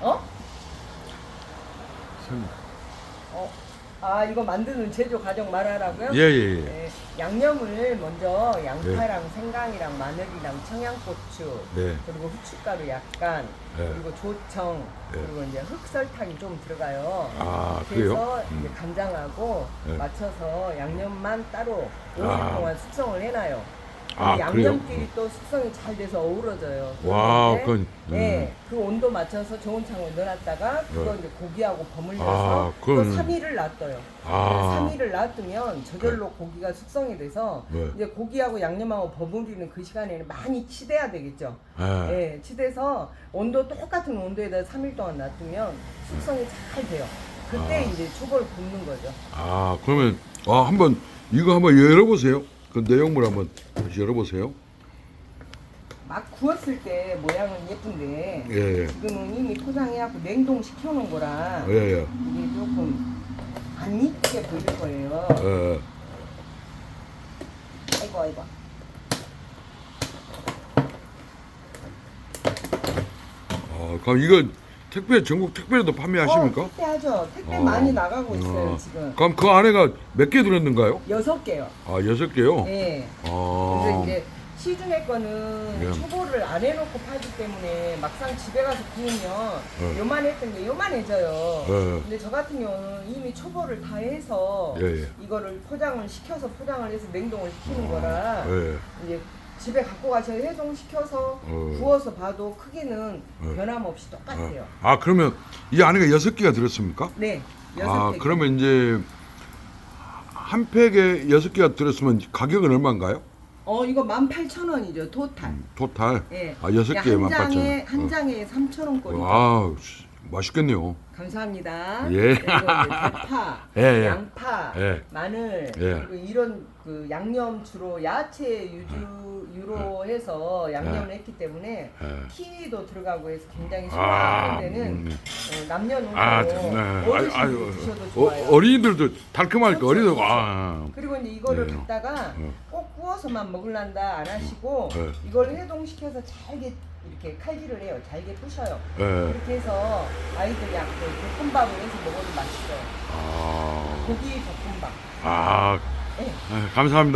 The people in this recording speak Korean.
어? 설마. 어? 아 이거 만드는 제조 과정 말하라고요? 예, 예, 예. 네, 양념을 먼저 양파랑 생강이랑 마늘이랑 청양고추 네. 그리고 후춧가루 약간 네. 그리고 조청 네. 그리고 이제 흑설탕이 좀 들어가요. 아, 그래서 그래요? 이제 음. 간장하고 네. 맞춰서 양념만 따로 5일 아. 동안 숙성을 해놔요. 아? 양념끼리 또 숙성이 잘 돼서 어우러져요. 와, 그런데, 그건, 네, 그 온도 맞춰서 좋은 창고에 넣어놨다가 그거 네. 이제 고기하고 버물려서 아, 또 그건- 3일을 놔둬요. 아. 3일을 놔두면 저절로 고기가 숙성이 돼서 네. 이제 고기하고 양념하고 버무리는 그 시간에는 많이 치대야 되겠죠. 아, 예, 치대서 온도 똑같은 온도에다 3일 동안 놔두면 숙성이 잘 돼요. 그때 아. 이제 초벌 굽는 거죠. 아, 그러면, 아, 한번, 이거 한번 열어보세요. 그 내용물 한번 다시 열어보세요. 막 구웠을 때 모양은 예쁜데 예, 예. 지금은 이미 포장해갖고 냉동 시켜 놓은 거라 예, 예. 이게 조금 안 이쁘게 보일 거예요. 예, 예. 아이고 아이고. 아, 그럼 이거 택배, 전국 택배로도 판매하십니까? 어, 택배하죠. 택배 어. 많이 나가고 있어요 어. 지금. 그럼 그 안에가 몇 개 들었는가요? 여섯 개요. 아, 여섯 개요? 예. 아, 그래서 이제 시중에 거는 예. 초보를 안 해놓고 팔기 때문에 막상 집에 가서 구우면 예. 요만했던 게 요만해져요. 예. 근데 저 같은 경우는 이미 초보를 다 해서 예, 예. 이거를 포장을 시켜서 포장을 해서 냉동을 시키는 거라 예. 이제 집에 갖고 가셔서 해동시켜서 어. 구워서 봐도 크기는 어. 변함없이 똑같아요. 아, 그러면 이 안에가 여섯 개가 들었습니까? 네. 여섯 아, 개. 그러면 이제 한 팩에 여섯 개가 들었으면 가격은 얼마인가요? 어 이거 18,000원이죠 토탈. 토탈. 예. 아, 여섯 개에 한 18,000원. 장에 한 어. 장에 3,000원꼴이죠. 아, 씨, 맛있겠네요. 감사합니다. 예. 그리고 이제 대파, 예, 예. 양파, 예. 마늘 예. 그리고 이런 그 양념 주로 야채 유주 유로 해서 양념을 했기 때문에 예. 키위도 들어가고 해서 굉장히 아, 소화하는 데는 음. 어, 남녀노소 아, 네. 어르신들이 드셔도 좋아요. 어, 어린이들도 달콤하니까 그렇죠, 어린이들 그렇죠. 아. 그리고 이제 이거를 네. 갖다가 어. 꼭 구워서만 먹을란다 안 하시고 네. 이걸 해동시켜서 잘게 이렇게 칼질을 해요. 잘게 부셔요. 예. 그렇게 해서 아이들이 그 볶음밥을 해서 먹어도 맛있어요. 아. 고기 볶음밥. 아. 네. 아, 감사합니다.